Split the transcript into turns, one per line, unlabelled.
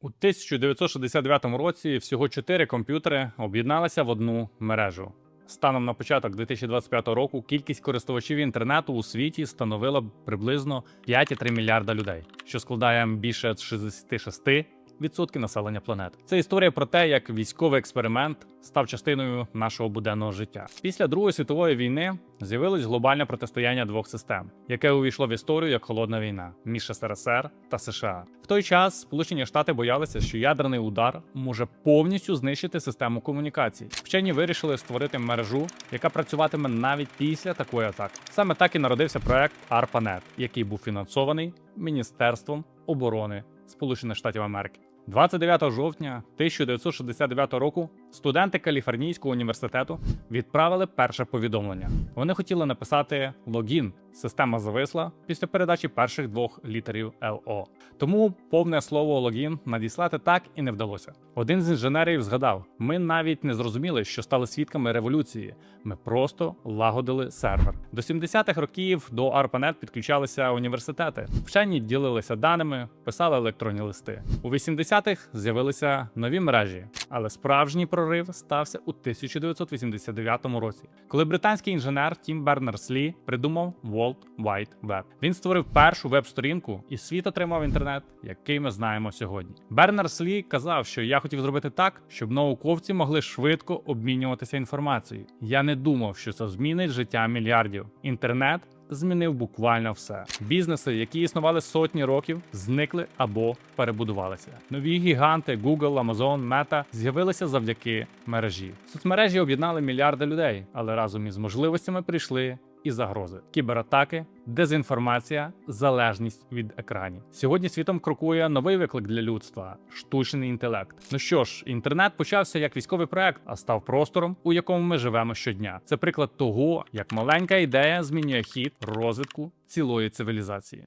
У 1969 році всього чотири комп'ютери об'єдналися в одну мережу. Станом на початок 2025 року кількість користувачів інтернету у світі становила приблизно 5,3 мільярда людей, що складає більше 66% населення планети. Це історія про те, як військовий експеримент став частиною нашого буденного життя. Після Другої світової війни з'явилось глобальне протистояння двох систем, яке увійшло в історію як холодна війна між СРСР та США. В той час Сполучені Штати боялися, що ядерний удар може повністю знищити систему комунікацій. Вчені вирішили створити мережу, яка працюватиме навіть після такої атаки. Саме так і народився проект ARPANET, який був фінансований Міністерством оборони Сполучених Штатів Америки. 29 жовтня 1969 року студенти Каліфорнійського університету відправили перше повідомлення. Вони хотіли написати логін. Система зависла після передачі перших двох літерів ЛО. Тому повне слово логін надіслати так і не вдалося. Один з інженерів згадав: ми навіть не зрозуміли, що стали свідками революції. Ми просто лагодили сервер. До 70-х років до ARPANET підключалися університети. Вчені ділилися даними, писали електронні листи. У 80-х з'явилися нові мережі, але справжній прорив стався у 1989 році, коли британський інженер Тім Бернерс-Лі придумав World Wide Web. Він створив першу веб-сторінку, і світ отримав інтернет, який ми знаємо сьогодні. Бернерс-Лі казав, що я хотів зробити так, щоб науковці могли швидко обмінюватися інформацією. Я не думав, що це змінить життя мільярдів. Інтернет змінив буквально все. Бізнеси, які існували сотні років, зникли або перебудувалися. Нові гіганти Google, Amazon, Meta з'явилися завдяки мережі. Соцмережі об'єднали мільярди людей, але разом із можливостями прийшли і загрози: кібератаки, дезінформація, залежність від екранів. Сьогодні світом крокує новий виклик для людства штучний інтелект. Ну що ж, інтернет почався як військовий проект, а став простором, у якому ми живемо щодня. Це приклад того, як маленька ідея змінює хід розвитку цілої цивілізації.